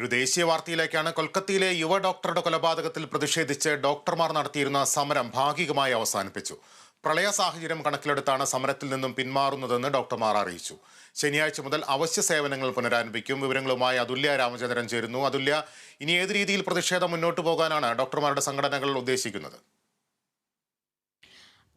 ഒരു ദേശീയ വാർത്തയിലേക്കാണ് കൊൽക്കത്തയിലെ യുവ ഡോക്ടറുടെ കൊലപാതകത്തിൽ പ്രതിഷേധിച്ച് ഡോക്ടർമാർ നടത്തിയിരുന്ന സമരം ഭാഗികമായി അവസാനിപ്പിച്ചു. പ്രളയ സാഹചര്യം കണക്കിലെടുത്താണ് സമരത്തിൽ നിന്നും പിന്മാറുന്നതെന്ന് ഡോക്ടർമാർ അറിയിച്ചു. ശനിയാഴ്ച മുതൽ അവശ്യ സേവനങ്ങൾ പുനരാരംഭിക്കും. വിവരങ്ങളുമായി അതുല്യ രാമചന്ദ്രൻ ചേരുന്നു. അതുല്യ ഇനി ഏത് രീതിയിൽ പ്രതിഷേധം മുന്നോട്ട് പോകാനാണ് ഡോക്ടർമാരുടെ സംഘടനകൾ ഉദ്ദേശിക്കുന്നത്?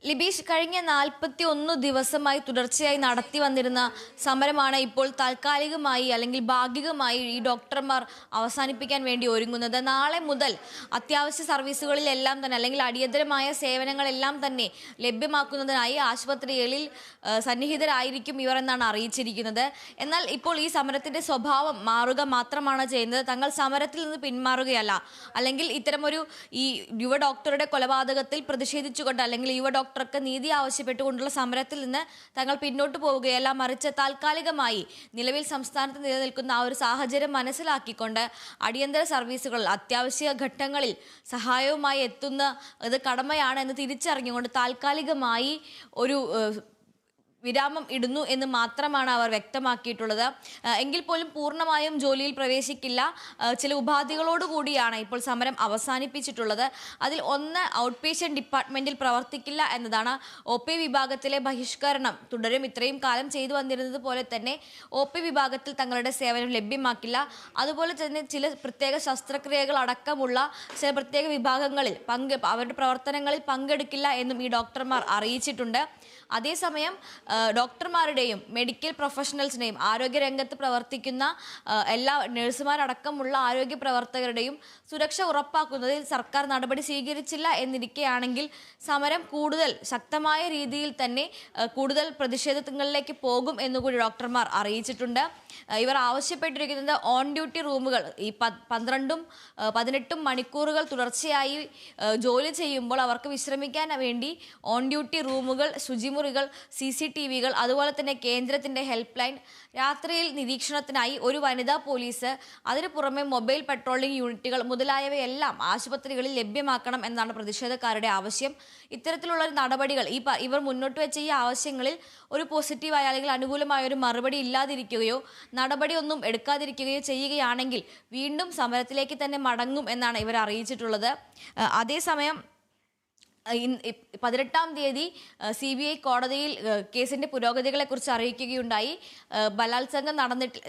ലിബീഷ് കഴിഞ്ഞ നാൽപ്പത്തി ഒന്ന് ദിവസമായി തുടർച്ചയായി നടത്തി വന്നിരുന്ന സമരമാണ് ഇപ്പോൾ താൽക്കാലികമായി അല്ലെങ്കിൽ ഭാഗികമായി ഈ ഡോക്ടർമാർ അവസാനിപ്പിക്കാൻ വേണ്ടി ഒരുങ്ങുന്നത്. നാളെ മുതൽ അത്യാവശ്യ സർവീസുകളിലെല്ലാം തന്നെ അല്ലെങ്കിൽ അടിയന്തരമായ സേവനങ്ങളെല്ലാം തന്നെ ലഭ്യമാക്കുന്നതിനായി ആശുപത്രികളിൽ സന്നിഹിതരായിരിക്കും ഇവർ എന്നാണ് അറിയിച്ചിരിക്കുന്നത്. എന്നാൽ ഇപ്പോൾ ഈ സമരത്തിന്റെ സ്വഭാവം മാറുക മാത്രമാണ് ചെയ്യുന്നത്. തങ്ങൾ സമരത്തിൽ നിന്ന് പിന്മാറുകയല്ല. അല്ലെങ്കിൽ ഇത്തരമൊരു ഈ യുവ ഡോക്ടറുടെ കൊലപാതകത്തിൽ പ്രതിഷേധിച്ചുകൊണ്ട് അല്ലെങ്കിൽ യുവ ഡോക്ടർക്ക് നീതി ആവശ്യപ്പെട്ടുകൊണ്ടുള്ള സമരത്തിൽ നിന്ന് തങ്ങൾ പിന്നോട്ട് പോവുകയല്ല മറിച്ച് താൽക്കാലികമായി നിലവിൽ സംസ്ഥാനത്ത് നിലനിൽക്കുന്ന ആ ഒരു സാഹചര്യം മനസ്സിലാക്കിക്കൊണ്ട് അടിയന്തര സർവീസുകൾ അത്യാവശ്യ ഘട്ടങ്ങളിൽ സഹായവുമായി എത്തുന്ന ഇത് കടമയാണ് എന്ന് തിരിച്ചറിഞ്ഞുകൊണ്ട് താൽക്കാലികമായി ഒരു വിരാമം ഇടുന്നു എന്ന് മാത്രമാണ് അവർ വ്യക്തമാക്കിയിട്ടുള്ളത്. എങ്കിൽ പോലും പൂർണമായും ജോലിയിൽ പ്രവേശിക്കില്ല. ചില ഉപാധികളോട് കൂടിയാണ് ഇപ്പോൾ സമരം അവസാനിപ്പിച്ചിട്ടുള്ളത്. അതിൽ ഒന്ന് ഔട്ട് പേഷ്യന്റ് ഡിപ്പാർട്ട്മെന്റിൽ പ്രവർത്തിക്കില്ല എന്നതാണ് ഒ പി വിഭാഗത്തിലെ ബഹിഷ്കരണം. തുടരും ഇത്രയും കാലം ചെയ്തു വന്നിരുന്നത് പോലെ തന്നെ ഒ പി വിഭാഗത്തിൽ തങ്ങളുടെ സേവനം ലഭ്യമാക്കില്ല. അതുപോലെ തന്നെ ചില പ്രത്യേക ശസ്ത്രക്രിയകൾ അടക്കമുള്ള ചില പ്രത്യേക വിഭാഗങ്ങളിൽ പങ്ക് അവരുടെ പ്രവർത്തനങ്ങളിൽ പങ്കെടുക്കില്ല എന്നും ഈ ഡോക്ടർമാർ അറിയിച്ചിട്ടുണ്ട്. അതേസമയം ഡോക്ടർമാരുടെയും മെഡിക്കൽ പ്രൊഫഷണൽസിന്റെയും ആരോഗ്യരംഗത്ത് പ്രവർത്തിക്കുന്ന എല്ലാ നഴ്സുമാരടക്കമുള്ള ആരോഗ്യ പ്രവർത്തകരുടെയും സുരക്ഷ ഉറപ്പാക്കുന്നതിൽ സർക്കാർ നടപടി സ്വീകരിച്ചില്ല എന്നിരിക്കെയാണെങ്കിൽ സമരം കൂടുതൽ ശക്തമായ രീതിയിൽ തന്നെ കൂടുതൽ പ്രതിഷേധങ്ങളിലേക്ക് പോകും എന്നുകൂടി ഡോക്ടർമാർ അറിയിച്ചിട്ടുണ്ട്. ഇവർ ആവശ്യപ്പെട്ടിരിക്കുന്നത് ഓൺ ഡ്യൂട്ടി റൂമുകൾ ഈ പന്ത്രണ്ടും പതിനെട്ടും മണിക്കൂറുകൾ തുടർച്ചയായി ജോലി ചെയ്യുമ്പോൾ അവർക്ക് വിശ്രമിക്കാൻ വേണ്ടി ഓൺ ഡ്യൂട്ടി റൂമുകൾ ശുചിമുറികൾ സി സി വികൾ അതുപോലെ തന്നെ കേന്ദ്രത്തിന്റെ ഹെൽപ്പ് ലൈൻ രാത്രിയിൽ നിരീക്ഷണത്തിനായി ഒരു വനിതാ പോലീസ് അതിനു പുറമെ മൊബൈൽ പെട്രോളിംഗ് യൂണിറ്റുകൾ മുതലായവയെല്ലാം ആശുപത്രികളിൽ ലഭ്യമാക്കണം എന്നാണ് പ്രതിഷേധക്കാരുടെ ആവശ്യം. ഇത്തരത്തിലുള്ള നടപടികൾ ഈ ഇവർ മുന്നോട്ട് വെച്ച ഈ ആവശ്യങ്ങളിൽ ഒരു പോസിറ്റീവായ അല്ലെങ്കിൽ അനുകൂലമായ ഒരു മറുപടി ഇല്ലാതിരിക്കുകയോ നടപടിയൊന്നും എടുക്കാതിരിക്കുകയോ ചെയ്യുകയാണെങ്കിൽ വീണ്ടും സമരത്തിലേക്ക് തന്നെ മടങ്ങും എന്നാണ് ഇവർ അറിയിച്ചിട്ടുള്ളത്. അതേസമയം പതിനെട്ടാം തീയതി സി ബി ഐ കോടതിയിൽ കേസിന്റെ പുരോഗതികളെ കുറിച്ച് അറിയിക്കുകയുണ്ടായി ബലാത്സംഗം നടന്നിട്ട്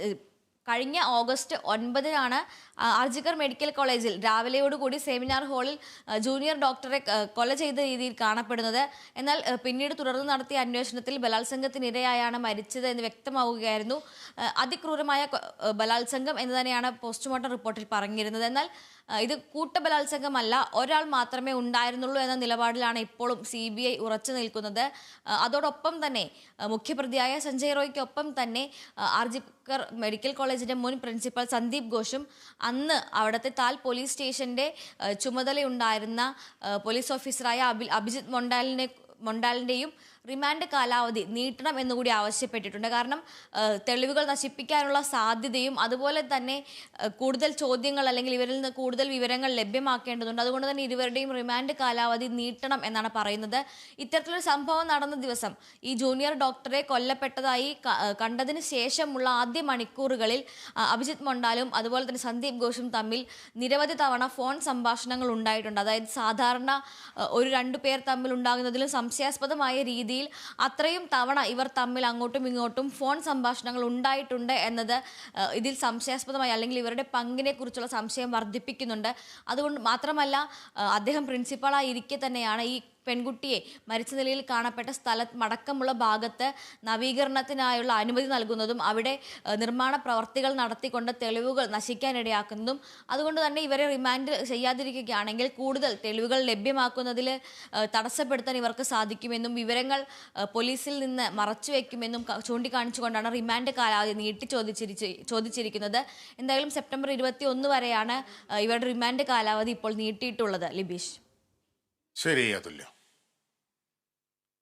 കഴിഞ്ഞ ഓഗസ്റ്റ് ഒൻപതിനാണ് ആർജിക്കർ മെഡിക്കൽ കോളേജിൽ രാവിലെയോടുകൂടി സെമിനാർ ഹാളിൽ ജൂനിയർ ഡോക്ടറെ കൊല ചെയ്ത രീതിയിൽ കാണപ്പെടുന്നത്. എന്നാൽ പിന്നീട് തുടർന്ന് നടത്തിയ അന്വേഷണത്തിൽ ബലാത്സംഗത്തിനിരയായാണ് മരിച്ചത് എന്ന് വ്യക്തമാവുകയായിരുന്നു. അതിക്രൂരമായ ബലാത്സംഗം എന്ന് തന്നെയാണ് പോസ്റ്റ്മോർട്ടം റിപ്പോർട്ടിൽ പറഞ്ഞിരുന്നത്. എന്നാൽ ഇത് കൂട്ടബലാത്സംഗമല്ല. ഒരാൾ മാത്രമേ ഉണ്ടായിരുന്നുള്ളൂ എന്ന നിലപാടിലാണ് ഇപ്പോഴും സി ബി ഐ ഉറച്ചു നിൽക്കുന്നത്. അതോടൊപ്പം തന്നെ മുഖ്യപ്രതിയായ സഞ്ജയ് റോയ്ക്കൊപ്പം തന്നെ ആർജിക്കർ മെഡിക്കൽ കോളേജിന്റെ മുൻ പ്രിൻസിപ്പൽ സന്ദീപ് ഘോഷും അന്ന് അവിടുത്തെ താൽ പോലീസ് സ്റ്റേഷന്റെ ചുമതലയുണ്ടായിരുന്ന പോലീസ് ഓഫീസറായ അഭിജിത് മൊണ്ടാലിനെ മൊണ്ടാലിന്റെയും റിമാൻഡ് കാലാവധി നീട്ടണം എന്നുകൂടി ആവശ്യപ്പെട്ടിട്ടുണ്ട്. കാരണം തെളിവുകൾ നശിപ്പിക്കാനുള്ള സാധ്യതയും അതുപോലെ തന്നെ കൂടുതൽ ചോദ്യങ്ങൾ അല്ലെങ്കിൽ ഇവരിൽ നിന്ന് കൂടുതൽ വിവരങ്ങൾ ലഭ്യമാക്കേണ്ടതുണ്ട്. അതുകൊണ്ട് തന്നെ ഇരുവരുടെയും റിമാൻഡ് കാലാവധി നീട്ടണം എന്നാണ് പറയുന്നത്. ഇത്തരത്തിലൊരു സംഭവം നടന്ന ദിവസം ഈ ജൂനിയർ ഡോക്ടറെ കൊല്ലപ്പെട്ടതായി കണ്ടതിന് ശേഷമുള്ള ആദ്യ മണിക്കൂറുകളിൽ അഭിജിത് മൊണ്ടാലും അതുപോലെ തന്നെ സന്ദീപ് ഘോഷും തമ്മിൽ നിരവധി തവണ ഫോൺ സംഭാഷണങ്ങൾ ഉണ്ടായിട്ടുണ്ട്. അതായത് സാധാരണ ഒരു രണ്ടു പേർ തമ്മിൽ ഉണ്ടാകുന്നതിലും സംശയാസ്പദമായ രീതിയിൽ അത്രയും തവണ ഇവർ തമ്മിൽ അങ്ങോട്ടും ഇങ്ങോട്ടും ഫോൺ സംഭാഷണങ്ങൾ ഉണ്ടായിട്ടുണ്ട് എന്നത് ഇതിൽ സംശയാസ്പദമായി അല്ലെങ്കിൽ ഇവരുടെ പങ്കിനെ കുറിച്ചുള്ള സംശയം വർദ്ധിപ്പിക്കുന്നുണ്ട്. അതുകൊണ്ട് മാത്രമല്ല അദ്ദേഹം പ്രിൻസിപ്പളായിരിക്കെ തന്നെയാണ് ഈ പെൺകുട്ടിയെ മരിച്ച നിലയിൽ കാണപ്പെട്ട സ്ഥല മടക്കമുള്ള ഭാഗത്ത് നവീകരണത്തിനായുള്ള അനുമതി നൽകുന്നതും അവിടെ നിർമ്മാണ പ്രവർത്തികൾ നടത്തിക്കൊണ്ട് തെളിവുകൾ നശിക്കാനിടയാക്കുന്നതും അതുകൊണ്ട് തന്നെ ഇവരെ റിമാൻഡ് ചെയ്യാതിരിക്കുകയാണെങ്കിൽ കൂടുതൽ തെളിവുകൾ ലഭ്യമാക്കുന്നതിൽ തടസ്സപ്പെടുത്താൻ ഇവർക്ക് സാധിക്കുമെന്നും വിവരങ്ങൾ പോലീസിൽ നിന്ന് മറച്ചുവെക്കുമെന്നും ചൂണ്ടിക്കാണിച്ചുകൊണ്ടാണ് റിമാൻഡ് കാലാവധി നീട്ടി ചോദിച്ചിരിച്ച് ചോദിച്ചിരിക്കുന്നത്. എന്തായാലും സെപ്റ്റംബർ ഇരുപത്തി ഒന്ന് വരെയാണ് ഇവരുടെ റിമാൻഡ് കാലാവധി ഇപ്പോൾ നീട്ടിയിട്ടുള്ളത്. ലിബീഷ്. ശരി അതുല്യ.